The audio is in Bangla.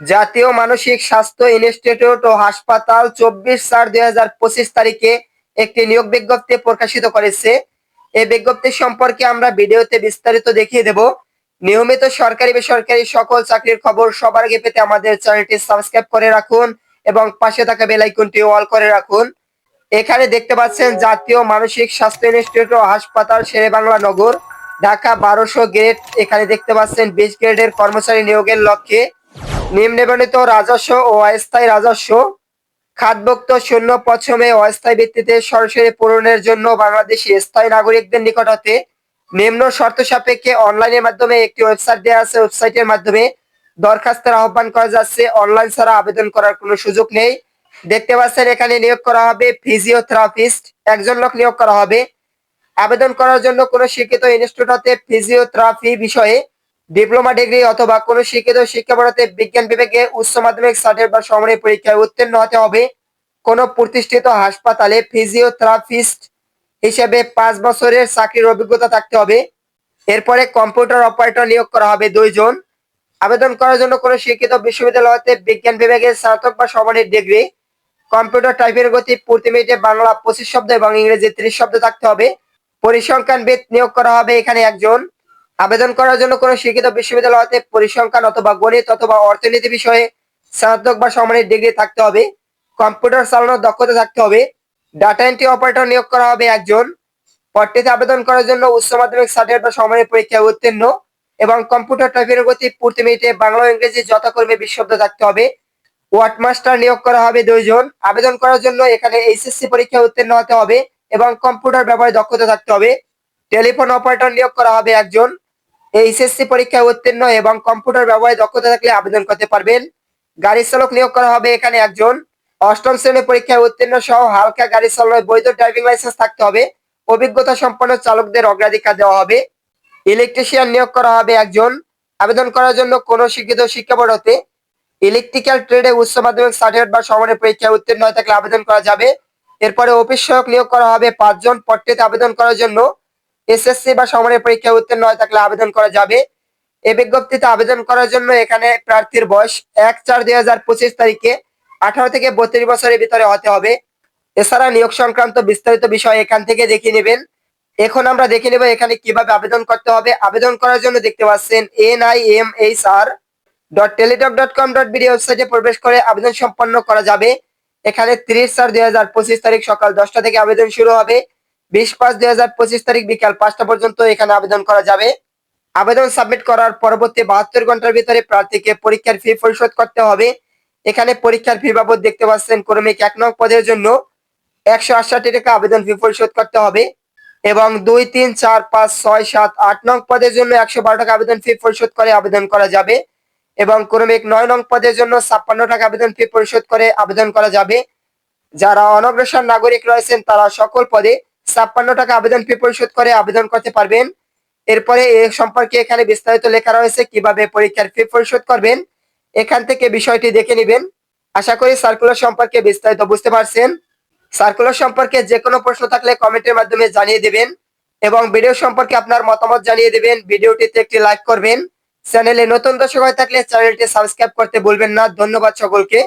জাতীয় মানসিক স্বাস্থ্য ইনস্টিটিউট ও হাসপাতাল চব্বিশ চার দুই হাজার পঁচিশ তারিখে একটি নিয়োগ বিজ্ঞপ্তি প্রকাশিত করেছে। এই বিজ্ঞপ্তি সম্পর্কে আমরা ভিডিওতে বিস্তারিত দেখিয়ে দেব। নিয়মিত সরকারি বেসরকারি সকল চাকরির খবর সবার আগে পেতে আমাদের চ্যানেলটি সাবস্ক্রাইব করে রাখুন এবং পাশে থাকা বেল আইকনটি অল করে রাখুন। এখানে দেখতে পাচ্ছেন জাতীয় মানসিক স্বাস্থ্য ইনস্টিটিউট ও হাসপাতাল শেরেবাংলা নগর, ঢাকা বারোশো গ্রেড। এখানে দেখতে পাচ্ছেন বিশ গ্রেডের কর্মচারী নিয়োগের লক্ষ্যে নিম্নবর্ণিত রাজস্ব ও অস্থায়ী রাজস্ব। খাতভুক্ত শূন্য পশ্চিমে অস্থায়ী ভিত্তিতে সরাসরি পূরণের জন্য বাংলাদেশি স্থায়ী নাগরিকদের নিকট হতে নিম্ন শর্ত সাপেক্ষে অনলাইনের মাধ্যমে একটি ওয়েবসাইট দেওয়া আছে। ওয়েবসাইটের মাধ্যমে দরখাস্তের আহ্বান করা যাচ্ছে। অনলাইন ছাড়া আবেদন করার কোনো সুযোগ নেই। দেখতে পাচ্ছেন, এখানে নিয়োগ করা হবে ফিজিওথেরাপিস্ট। একজন লোক নিয়োগ করা হবে। আবেদন করার জন্য কোনো শিক্ষিত ইনস্টিটিউট হতে ফিজিওথেরাপি বিষয়ে ডিপ্লোমা ডিগ্রি অথবা কোনো শিক্ষিত শিক্ষা বোর্ডতে বিজ্ঞান বিভাগে উচ্চ মাধ্যমিক সার্টিফিকেট বা সমানের পরীক্ষায় উত্তীর্ণ হতে হবে। কোনো প্রতিষ্ঠিত হাসপাতালে ফিজিওথেরাপিস্ট হিসেবে পাঁচ বছরের চাকরির অভিজ্ঞতা থাকতে হবে। এরপরে কম্পিউটার অপারেটর নিয়োগ করা হবে দুইজন। আবেদন করার জন্য কোনো শিক্ষিত বিশ্ববিদ্যালয় হতে বিজ্ঞান বিভাগে স্নাতক বা সমানের ডিগ্রি। কম্পিউটার টাইপের গতি প্রতি মিনিটে বাংলা পঁচিশ শব্দ এবং ইংরেজি ত্রিশ শব্দ থাকতে হবে। পরিসংখ্যানবিদ নিয়োগ করা হবে এখানে একজন। আবেদন করার জন্য কোনো শিক্ষিত বিশ্ববিদ্যালয় হতে পরিসংখ্যান অথবা গণিত অথবা অর্থনীতি বিষয়ে স্নাতক বা সমানের ডিগ্রি থাকতে হবে, কম্পিউটার চালানোর দক্ষতা থাকতে হবে, ডাটা এন্ট্রি অপারেটর নিয়োগ করা হবে একজন, পদটিতে আবেদন করার জন্য উচ্চ মাধ্যমিক, সার্টিফিকেট বা সমানের পরীক্ষায় উত্তীর্ণ এবং কম্পিউটার টাইপের গতি প্রতি মিনিটে বাংলা ইংরেজি যথাক্রমে বিশ থাকতে হবে, ওয়ার্ড মাস্টার নিয়োগ করা হবে দুইজন, আবেদন করার জন্য এখানে এইচএসসি পরীক্ষায় উত্তীর্ণ হতে হবে এবং কম্পিউটার ব্যবহারে দক্ষতা থাকতে হবে, টেলিফোন অপারেটর নিয়োগ করা হবে একজন এইচএসসি পরীক্ষায় উত্তীর্ণ এবং কম্পিউটার ব্যবহারে দক্ষতা থাকলে আবেদন করতে পারবেন। গাড়ি চালক নিয়োগ করা হবে এখানে একজন। অষ্টম শ্রেণি পরীক্ষায় উত্তীর্ণ সহ হালকা গাড়ি চালানোর বৈধ ড্রাইভিং লাইসেন্স থাকতে হবে। অভিজ্ঞতা সম্পন্ন চালকদের অগ্রাধিকার দেওয়া হবে। ইলেকট্রিশিয়ান নিয়োগ করা হবে একজন। আবেদন করার জন্য কোনো শিক্ষিত শিক্ষা বোর্ড হতে ইলেকট্রিক্যাল ট্রেডে উচ্চ মাধ্যমিক, সার্টিফিকেট বা সমানের পরীক্ষায় উত্তীর্ণ হয়ে থাকলে আবেদন করা যাবে। এরপরে অফিস সহায়ক নিয়োগ করা হবে পাঁচজন। পদটিতে আবেদন করার জন্য এসএসসি বা সমানের পরীক্ষায় উত্তীর্ণ হয়ে থাকলে আবেদন করা যাবে। এ বিজ্ঞপ্তিতে আবেদন করার জন্য এখানে প্রার্থীর বয়স এক চার দুই হাজার পঁচিশ তারিখে আঠারো থেকে বত্রিশ বছরের ভিতরে হতে হবে। এছাড়া নিয়োগ সংক্রান্ত বিস্তারিত বিষয় এখান থেকে দেখে নেবেন। এখন আমরা দেখে নেব এখানে কীভাবে আবেদন করতে হবে। আবেদন করার জন্য দেখতে পাচ্ছেন N I M H R dot Teletalk dot com dot BD ওয়েবসাইটে প্রবেশ করে আবেদন সম্পন্ন করা যাবে। এখানে তিরিশ চার দুই হাজার পঁচিশ তারিখ সকাল দশটা থেকে আবেদন শুরু হবে। বিশ পাঁচ দুই হাজার পঁচিশ তারিখ বিকাল পাঁচটা পর্যন্ত এখানে আবেদন করা যাবে। আবেদন সাবমিট করার পরবর্তী বাহাত্তর ঘণ্টার ভিতরে প্রার্থীকে পরীক্ষার ফি পরিশোধ করতে হবে। এখানে পরীক্ষার ফি বাবদ দেখতে পাচ্ছেন ক্রমিক এক নং পদের জন্য একশো আটষট্টি টাকা আবেদন ফি পরিশোধ করতে হবে এবং দুই তিন চার পাঁচ ছয় সাত আট নং পদের জন্য একশো বারো টাকা আবেদন ফি পরিশোধ করে আবেদন করা যাবে এবং ক্রমিক নয় নং পদের জন্য ছাপ্পান্ন টাকা আবেদন ফি পরিশোধ করে আবেদন করা যাবে। যারা অনগ্রসর নাগরিক রয়েছেন তারা সকল পদে ছাপ্পান্ন টাকা আবেদন ফি পরিশোধ করে আবেদন করতে পারবেন। এরপরে এ সম্পর্কে এখানে বিস্তারিত লেখা রয়েছে, কীভাবে পরীক্ষার ফি পরিশোধ করবেন। এখান থেকে বিষয়টি দেখে নেবেন। আশা করি সার্কুলার সম্পর্কে বিস্তারিত বুঝতে পারছেন। সার্কুলার সম্পর্কে যে কোনো প্রশ্ন থাকলে কমেন্টের মাধ্যমে জানিয়ে দেবেন এবং ভিডিও সম্পর্কে আপনার মতামত জানিয়ে দেবেন। ভিডিওটিতে একটি লাইক করবেন। চ্যানেলে নতুন দর্শক হয়ে থাকলে চ্যানেলটি সাবস্ক্রাইব করতে ভুলবেন না। ধন্যবাদ সকলকে।